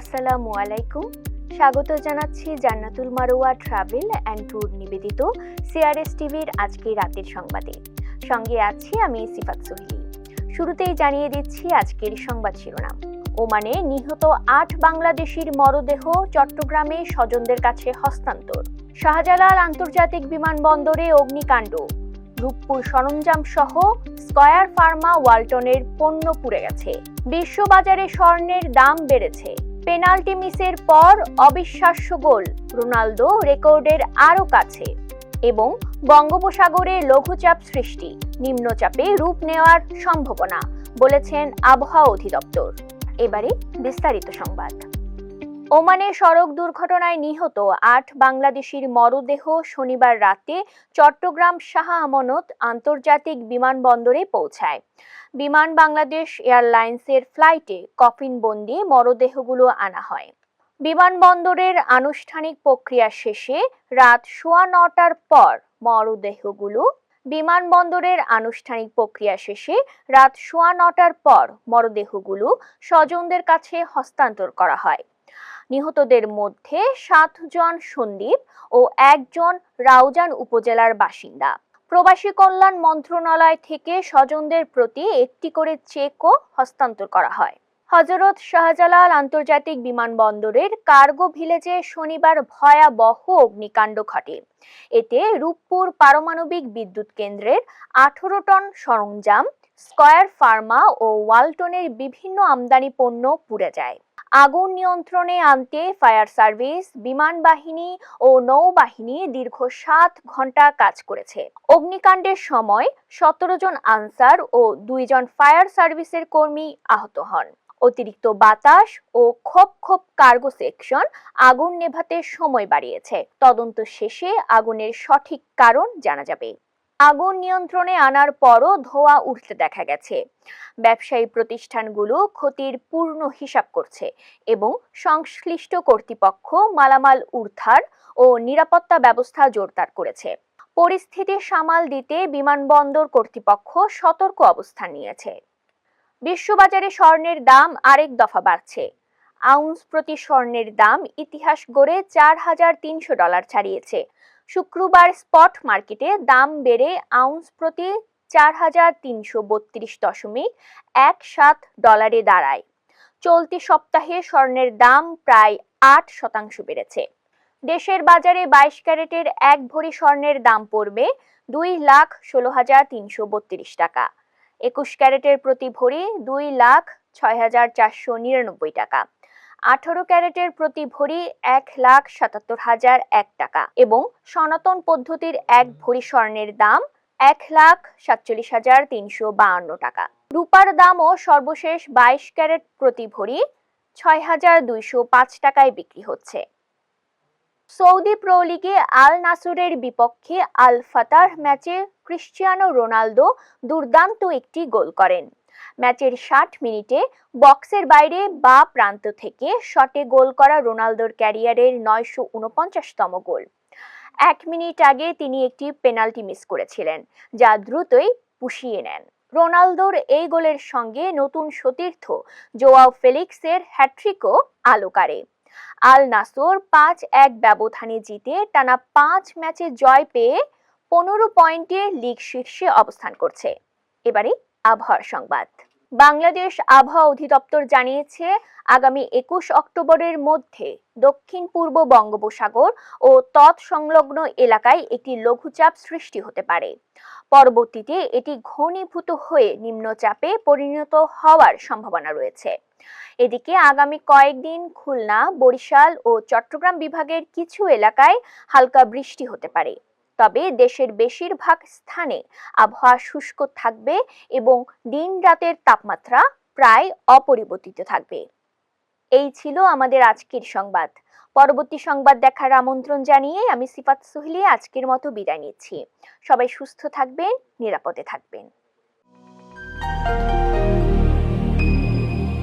আসসালামু আলাইকুম। স্বাগত জানাচ্ছি Jannatul Marowa travel and tour নিবেদিত সিআরএস টিভির আজকে রাতের সংবাদে। সঙ্গে আছি আমি সিফাত সোহিলি। শুরুতেই জানিয়ে দিচ্ছি আজকের সংবাদ শিরোনাম। ওমানে নিহত আট বাংলাদেশির মরদেহ চট্টগ্রামে স্বজনদের কাছে হস্তান্তর। শাহজালাল আন্তর্জাতিক বিমানবন্দরে অগ্নিকাণ্ড। রূপপুর সরঞ্জাম সহ স্কয়ার ফার্মা ওয়ালটনের পণ্য পুড়ে গেছে। বিশ্ববাজারে স্বর্ণের দাম বেড়েছে। পেনাল্টি মিসের পর অবিশ্বাস্য গোল। রোনালদো রেকর্ডের আরও কাছে এবং বঙ্গোপসাগরে লঘুচাপ সৃষ্টি, নিম্নচাপে রূপ নেওয়ার সম্ভাবনা, বলেছেন আবহাওয়া অধিদপ্তর। এবারে বিস্তারিত সংবাদ। ওমানে সড়ক দুর্ঘটনায় নিহত আট বাংলাদেশির মরদেহ শনিবার রাতে চট্টগ্রাম শাহ আমানত আন্তর্জাতিক বিমানবন্দরে পৌঁছায়। বিমান বাংলাদেশ এয়ারলাইন্সের ফ্লাইটে কফিনবন্দি মরদেহগুলো আনা হয়। বিমানবন্দরের আনুষ্ঠানিক প্রক্রিয়া শেষে রাত সোয়া নটার পর মরদেহগুলো বিমানবন্দরের আনুষ্ঠানিক প্রক্রিয়া শেষে রাত সোয়া নটার পর মরদেহগুলো স্বজনদের কাছে হস্তান্তর করা হয়। নিহতদের মধ্যে সাতজন সন্দীপ ও একজন রাউজান উপজেলার বাসিন্দা। প্রবাসী কল্যাণ মন্ত্রণালয় থেকে স্বজনদের প্রতি একটি করে চেকও হস্তান্তর করা হয়। হজরত শাহজালাল আন্তর্জাতিক বিমানবন্দরের কার্গো ভিলেজে শনিবার ভয়াবহ অগ্নিকাণ্ড ঘটে। এতে রূপপুর পারমাণবিক বিদ্যুৎ কেন্দ্রের আঠারো টন সরঞ্জাম, স্কয়ার ফার্মা ও ওয়ালটনের বিভিন্ন আমদানি পণ্য পুড়ে যায়। আগুন নিয়ন্ত্রণে আনতে ফায়ার সার্ভিস, বিমান বাহিনী ও নৌবাহিনী দীর্ঘ সাত ঘণ্টা কাজ করেছে। অগ্নিকাণ্ডের সময় সতেরো জন আনসার ও দুইজন ফায়ার সার্ভিসের কর্মী আহত হন। অতিরিক্ত বাতাস ও খোপ খোপ কার্গো সেকশন আগুন নেভাতে সময় বাড়িয়েছে। তদন্ত শেষে আগুনের সঠিক কারণ জানা যাবে। আগুন নিয়ন্ত্রণে আনার পরও ধোঁয়া উঠতে দেখা গেছে। ব্যবসায়ী প্রতিষ্ঠানগুলো ক্ষতির পূর্ণ হিসাব করছে এবং সংশ্লিষ্ট কর্তৃপক্ষ মালামাল উদ্ধার ও নিরাপত্তা ব্যবস্থা জোরদার করেছে। পরিস্থিতি সামাল দিতে বিমানবন্দর কর্তৃপক্ষ সতর্ক অবস্থান নিয়েছে। বিশ্ববাজারে স্বর্ণের দাম আরেক দফা বাড়ছে। আউন্স প্রতি স্বর্ণের দাম ইতিহাস গড়ে চার হাজার তিনশো ডলার ছাড়িয়েছে। শুক্রবার স্পট মার্কেটে দাম বেড়ে আউন্স প্রতি চার হাজার তিনশো বত্রিশ দশমিক এক সাত ডলারে দাঁড়ায়। চলতি সপ্তাহে স্বর্ণের দাম প্রায় আট শতাংশ বেড়েছে। দেশের বাজারে বাইশ ক্যারেটের এক ভরি স্বর্ণের দাম পড়বে দুই লাখ ষোলো হাজার তিনশো বত্রিশ টাকা। একুশ ক্যারেটের প্রতি ভরি দুই লাখ ছয় হাজার চারশো নিরানব্বই টাকা। আঠারো ক্যারেটের প্রতি ভরি এক লাখ সাতাত্তর হাজার এক টাকা এবং সনাতন পদ্ধতির এক ভরি স্বর্ণের দাম এক লাখ সাতচল্লিশ হাজার তিনশো বাহান্ন টাকা। রূপার দামও সর্বশেষ বাইশ ক্যারেট প্রতি ভরি ছয় হাজার দুইশো পাঁচ টাকায় বিক্রি হচ্ছে। সৌদি প্রো লিগে আল নাসুরের বিপক্ষে আল ফাতার ম্যাচে ক্রিশ্চিয়ানো রোনালদো দুর্দান্ত একটি গোল করেন। ম্যাচের ষাট মিনিটে বক্সের বাইরে বা প্রান্ত থেকে শটে গোল করা রোনালদোর ক্যারিয়ারের নয়শো উনপঞ্চাশতম গোল। এক মিনিট আগে তিনি একটি পেনাল্টি মিস করেছিলেন, যা দ্রুতই পুষিয়ে নেন। রোনালদোর এই গোলের সঙ্গে নতুন সতীর্থ জোয়াও ফেলিক্সের হ্যাট্রিকও আলোকারে আল নাসর পাঁচ এক ব্যবধানে জিতে টানা পাঁচ ম্যাচে জয় পেয়ে পনেরো পয়েন্টে লিগ শীর্ষে অবস্থান করছে। এবারে আবহাওয়ার সংবাদ। বাংলাদেশ আবহাওয়া অধিদপ্তর জানিয়েছে, আগামী একুশ অক্টোবরের মধ্যে দক্ষিণ পূর্ব বঙ্গোপসাগর ও তৎসংলগ্ন এলাকায় একটি লঘুচাপ সৃষ্টি হতে পারে। পরবর্তীতে এটি ঘনীভূত হয়ে নিম্নচাপে পরিণত হওয়ার সম্ভাবনা রয়েছে। এদিকে আগামী কয়েকদিন খুলনা, বরিশাল ও চট্টগ্রাম বিভাগের কিছু এলাকায় হালকা বৃষ্টি হতে পারে। তবে দেশের বেশিরভাগ স্থানে আবহাওয়া শুষ্ক থাকবে এবং দিন রাতের তাপমাত্রা প্রায় অপরিবর্তিত থাকবে। এই ছিল আমাদের আজকের সংবাদ। পরবর্তী সংবাদ দেখার আমন্ত্রণ জানিয়ে আমি সিফাত সুহলি আজকের মতো বিদায় নিচ্ছি। সবাই সুস্থ থাকবেন, নিরাপদে থাকবেন।